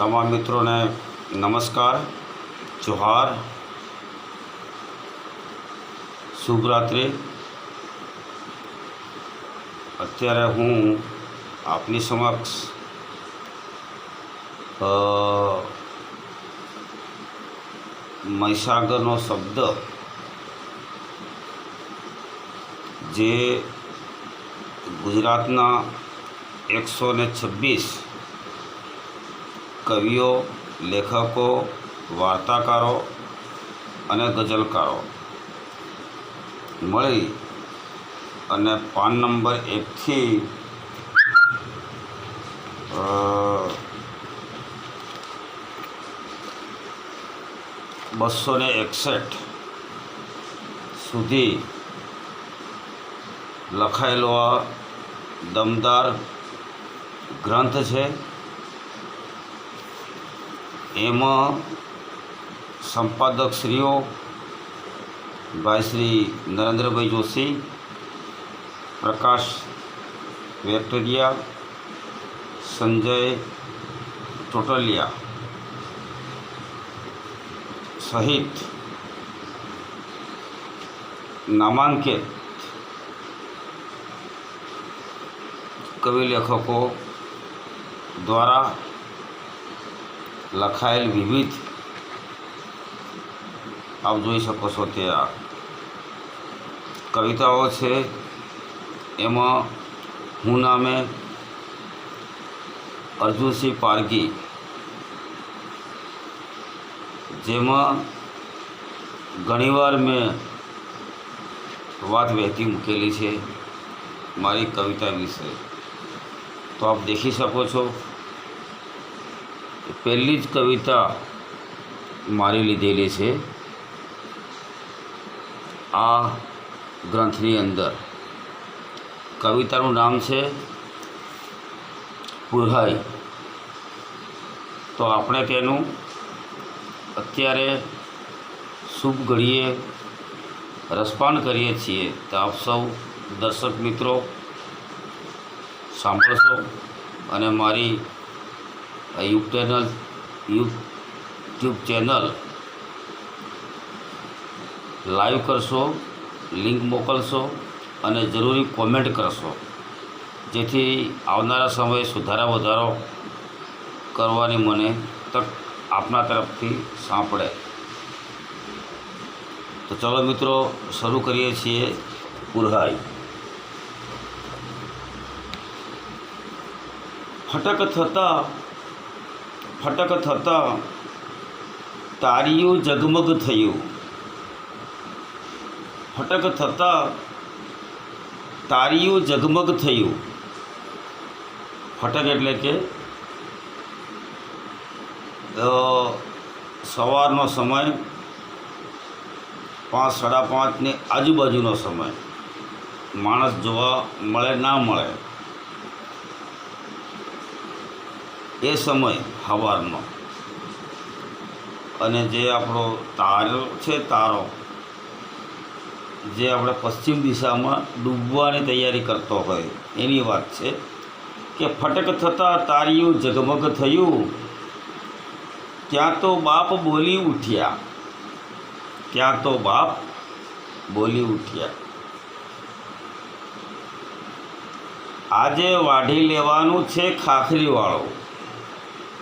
તમામ મિત્રોને નમસ્કાર, જોહાર શુભરાત્રિ અત્યારે હું આપની સમક્ષ મહીસાગરનો શબ્દ જે ગુજરાતના એકસો ને છવ્વીસ કવિઓ, લેખકો, વાર્તાકારો અને ગઝલકારો. મળી અને પાન નંબર એકથી બસો ને એકસઠ સુધી લખાયેલો આ દમદાર ગ્રંથ છે. એમાં સંપાદકશ્રીઓ ભાઈ શ્રી નરેન્દ્રભાઈ જોશી પ્રકાશ વેકટરિયા સંજય ટોટલિયા સહિત નામાંકિત કવિ લેખકો દ્વારા લખાયેલ વિવિધ આપ જોઈ શકો છો તે આ કવિતાઓ છે. એમાં હું નામે અર્જુનસિંહ પારગી જેમાં ઘણીવાર મેં વાત વહેતી મૂકેલી છે મારી કવિતા વિશે. તો આપ દેખી શકો છો પહેલી જ કવિતા મારી લીધેલી છે. આ ગ્રંથની અંદર કવિતાનું નામ છે પુરહાઈ તો આપણે તેનું અત્યારે શુભ ઘડીએ રસપાન કરીએ છીએ. તો આપ સૌ દર્શક મિત્રો સાંભળશો અને મારી YouTube channel YouTube channel. Live કરશો, લિંક મોકલશો અને જરૂરી કોમેન્ટ કરશો. જેથી આવનારા સમયે સુધારા વધારો કરવાની મને તક આપના તરફથી સાંપડે. તો ચલો મિત્રો, શરૂ કરીએ છીએ પુરહાઈ. ફટક થતાં ફટક થતાં તારીયું જગમગ થયું. ફટક થતાં તારીયું જગમગ થયું. ફટક એટલે કે સવારનો સમય, પાંચ, સાડા પાંચની આજુબાજુનો સમય. માણસ જોવા મળે, ના મળે. એ સમય સવારનો અને જે આપણો તારો છે તારો, જે આપણે પશ્ચિમ દિશામાં ડૂબવાની તૈયારી કરતો હોય, એની વાત છે કે ફટક થતાં તારીયું ઝગમગ થયું ત્યાં તો બાપ બોલી ઉઠ્યા ત્યાં તો બાપ બોલી ઉઠ્યા. આજે વાઢી લેવાનું છે ખાખરીવાળો.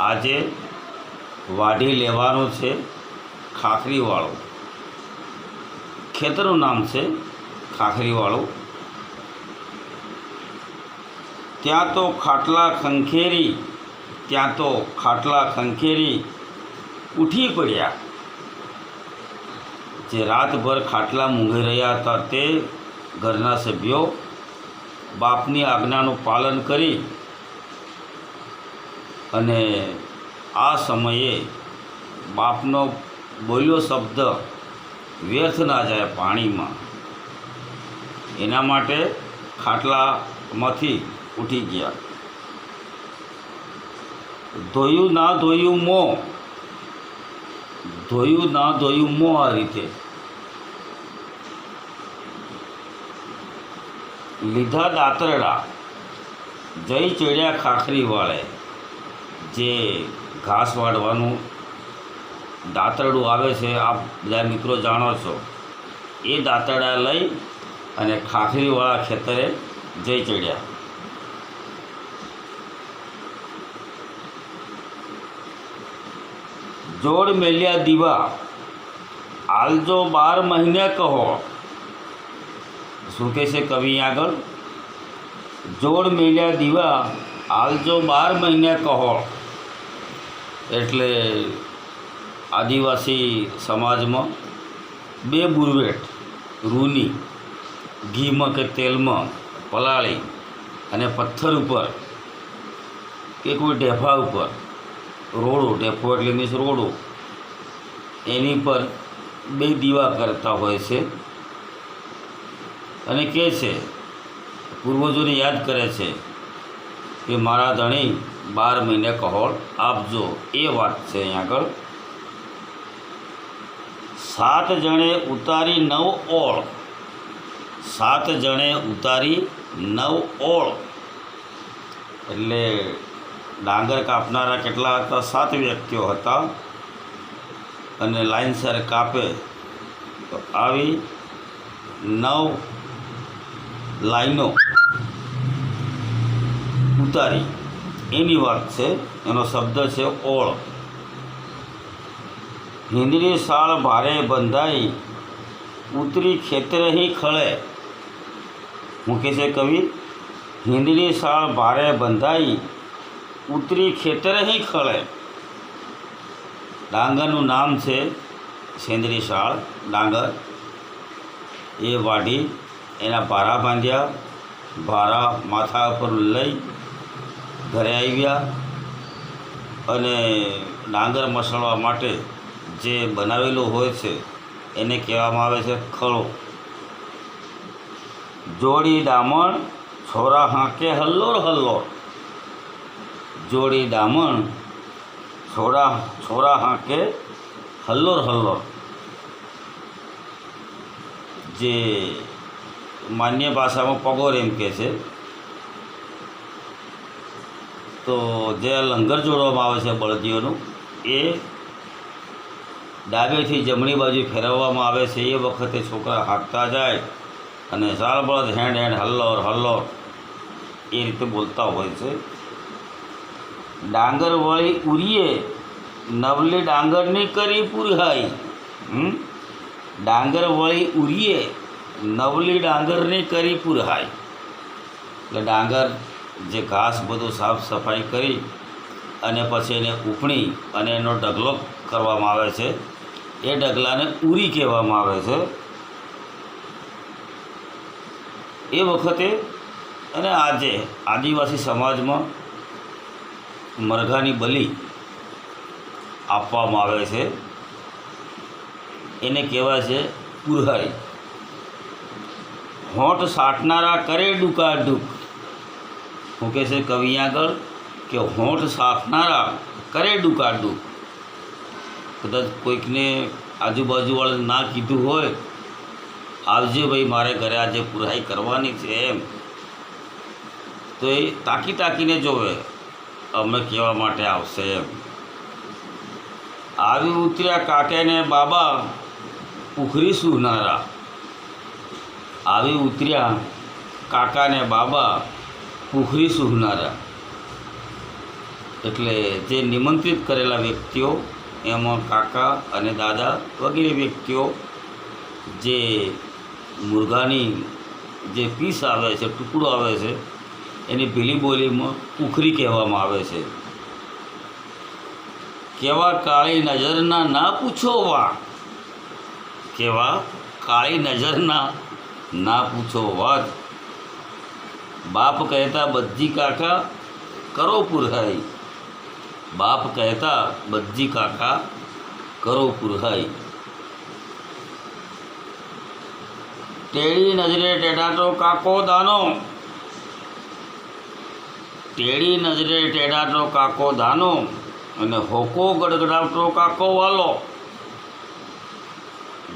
આજે વાઢી લેવાનું છે ખાખરીવાળો. ખેતરનું નામ છે ખાખરીવાળું. ત્યાં તો ખાટલા ખંખેરી, ત્યાં તો ખાટલા ખંખેરી ઉઠી પડ્યા. જે રાતભર ખાટલા મૂંઘી રહ્યા હતા તે ઘરના સભ્યો બાપની આજ્ઞાનું પાલન કરી અને આ સમયે બાપનો બોલ્યો શબ્દ વ્યર્થ ના જાય પાણીમાં. એના માટે ખાટલામાંથી ઉઠી ગયા. ધોયું ના ધોયું મો. ધોયું ના ધોયું મો આ રીતે. લીધા દાતરડા. જઈ ચડ્યા ખાખરી વાળે. જે ઘાસ વાળવાનું દાંતરડું આવે છે, આપ બધા મિત્રો જાણો છો. એ દાંતરડા લઈ અને ખાખરીવાળા ખેતરે જઈ ચડ્યા. જોડ મેલ્યા દીવા આલજો બાર મહિને કહો. શું કહે છે કવિ આગળ? જોડ મેલ્યા દીવા આલજો બાર મહિને કહો. એટલે આદિવાસી સમાજમાં બે બુરવેટ, રૂની, ઘીમાં કે તેલમાં, પલાળી અને પથ્થર ઉપર કે કોઈ ઢેફા ઉપર રોડો, ઢેફો એટલે મીન્સ રોડો, એની પર બે દીવા કરતા હોય છે અને કહે છે, પૂર્વજોને યાદ કરે છે કે મારા ધણી બાર મહિને કહોળ આપજો એ વાત છે અહીં આગળ. સાત જણે ઉતારી નવ ઓળ. સાત જણે ઉતારી નવ ઓળ. એટલે ડાંગર કાપનારા કેટલા હતા? સાત વ્યક્તિઓ હતા. અને લાઇનસર કાપે તો આવી નવ લાઈનો ઉતારી. એની વાત છે, એનો શબ્દ છે ઓળ. હિંદરી સાળ ભારે બંધાઈ, ઉતરી ખેતરહી ખળે. મૂકે છે કવિ હિંદરી સાળ ભારે બંધાઈ, ઉતરી ખેતરહી ખળે. ડાંગરનું નામ છે સેંદરી શાળ ડાંગર. એ વાઢી એના ભારા બાંધ્યા, ભારા માથા ઉપર લઈ ઘરે આવ્યા અને ડાંગર મસળવા માટે જે બનાવેલું હોય છે, એને કહેવામાં આવે છે ખળો. જોડી ડામણ, છોરા હાંકે હલ્લોર હલ્લોર જોડી ડામણ, છોરા છોરા હાંકે હલ્લોર હલ્લોર જે માન્ય ભાષામાં પગોર એમ કહે છે. તો જે લંગર જોડવામાં આવે છે બળદીઓનું એ ડાબેથી જમણી બાજુ ફેરવવામાં આવે છે. એ વખતે છોકરા હાંકતા જાય અને ચાલ બળદ હેન્ડ હેન્ડ હલ્લોર હલ્લોર એ રીતે બોલતા હોય છે. ડાંગર વળી ઉરીએ, નવલી ડાંગરની કરી પુરહાઈ ડાંગર વળી ઉરીએ, નવલી ડાંગરની કરી પુરહાઈ. એટલે ડાંગર જે ઘાસ બધું સાફ સફાઈ કરી અને પછી એને ઉપણી અને એનો ઢગલો કરવામાં આવે છે. એ ઢગલાને ઉરી કહેવામાં આવે છે. એ વખતે અને આજે આદિવાસી સમાજમાં મરઘાની બલી આપવામાં આવે છે. એને કહેવાય છે પુરહારી હોઠ સાટનારા કરે ડૂકા ડૂક. હું કહે છે કવિ આગળ કે હોઠ સાફનારા કરે ડુકાડું. ડૂક કદાચ કોઈકને આજુબાજુવાળે ના કીધું હોય, આવજે ભાઈ મારે ઘરે આજે પુરાઈ કરવાની છે એમ. તો એ તાકી તાકીને જોવે, અમે કહેવા માટે આવશે એમ. આવી ઉતર્યા કાકેને બાબા, ઉખરી સુનારા. આવી ઉતર્યા કાકાને બાબા પુખરી સુઘનારા. એટલે જે નિમંત્રિત કરેલા વ્યક્તિઓ, એમાં કાકા અને દાદા વગેરે વ્યક્તિઓ, જે મુર્ગાની જે પીસ આવે છે, ટુકડો આવે છે, એની ભીલી બોલીમાં ઉખરી કહેવામાં આવે છે. કેવા કાળી નજરના ના પૂછો વા કેવા કાળી નજરના ના પૂછો વાત બાપ કહેતા બધી કાકા, કરો પુરહાઈ. બાપ કહેતા બધી કાકા, કરો પુરહાઈ. ટેડી નજરે ટેડાટો કાકો દાનો. ટેડી નજરે ટેડાટો કાકો દાનો અને હોકો ગડગડાવતો કાકો વાલો.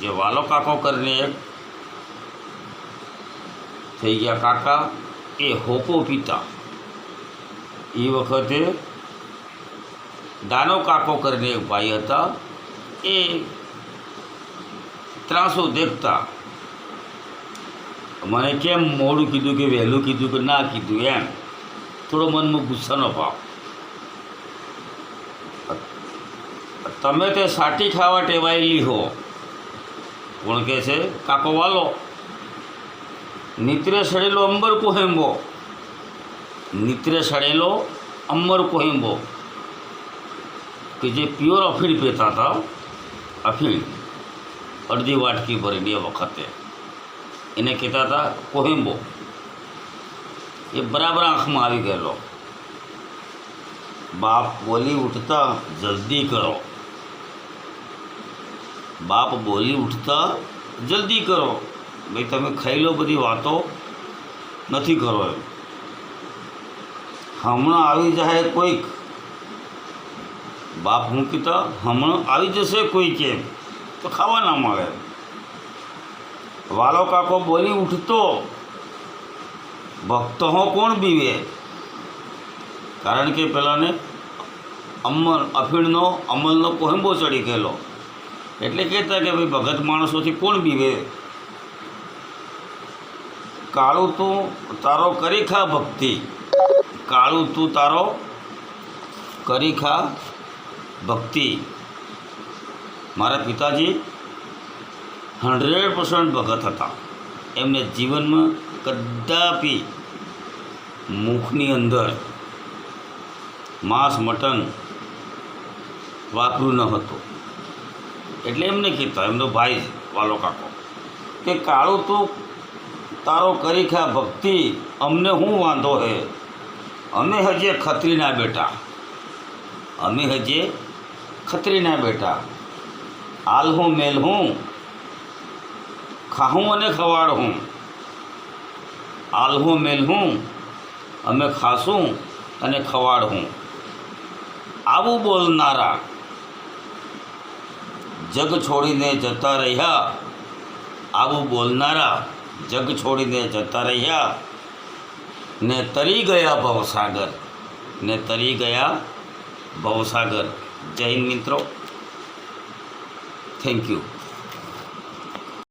જે વાલો કાકો કરીને થઈ ગયા કાકા. એ હોકો પિતા. એ વખતે દાનો કાકો કરીને એક ભાઈ હતા. એ ત્રાસો દેખતા. મને કેમ મોડું કીધું કે વહેલું કીધું કે ના કીધું એમ. થોડો મનમાં ગુસ્સાનો ભાવ તમે તે સાટી ખાવા ટેવાયેલી હો. કોણ કહે છે? કાકો વાલો. નિત્રે સડેલો અંબર કોહેંબો નિત્રે સડેલો અંબર કોહેંબો કે જે પ્યોર અફીણ પીતા હતા અફીણ અડધી વાટકી ભરીને એ વખતે એને કહેતા હતા કોહેંબો એ બરાબર આંખમાં આવી ગયેલો બાપ બોલી ઉઠતા જલ્દી કરો બાપ બોલી ઉઠતા જલ્દી કરો ભાઈ, તમે ખાઈ લો બધી વાતો નથી કરો એમ. હમણાં આવી જાય કોઈક. બાપ હું કીધા હમણાં આવી જશે કોઈ કેમ તો ખાવા ના મળે વાલો કાકો બોલી ઉઠતો, ભક્તો હો, કોણ બીવે? કારણ કે પેલાને અમલ, અફીણનો, અમલનો કોહેંબો ચડી ગયેલો. એટલે કહેતા કે ભાઈ, ભગત માણસોથી કોણ બીવે? કાળું તું તારો કરી ખા ભક્તિ. કાળું તું તારો કરી ખા ભક્તિ. મારા પિતાજી હંડ્રેડ પર્સન્ટ ભગત હતા. એમને જીવનમાં કદાપી મુખની અંદર માંસ, મટન વાપરું ન હતું. એટલે એમને કહેતા, એમનો ભાઈ વાલો કાકો, કે કાળું તું તારો કરી ખા ભક્તિ અમને શું વાંધો હે? અમે હજે ખત્રીના બેટા. અમે હજે ખત્રીના બેટા. આલ હું મેલ હું, ખાહું અને ખવાડ હું. આલ હું મેલ હું, અમે ખાશું અને ખવાડ હું. આવું બોલનારા જગ છોડીને જતા રહ્યા, આવું બોલનારા જગ છોડીને જતા રહ્યા. ને તરી ગયા ભવસાગર. ને તરી ગયા ભવસાગર. હિન્દ મિત્રો. Thank you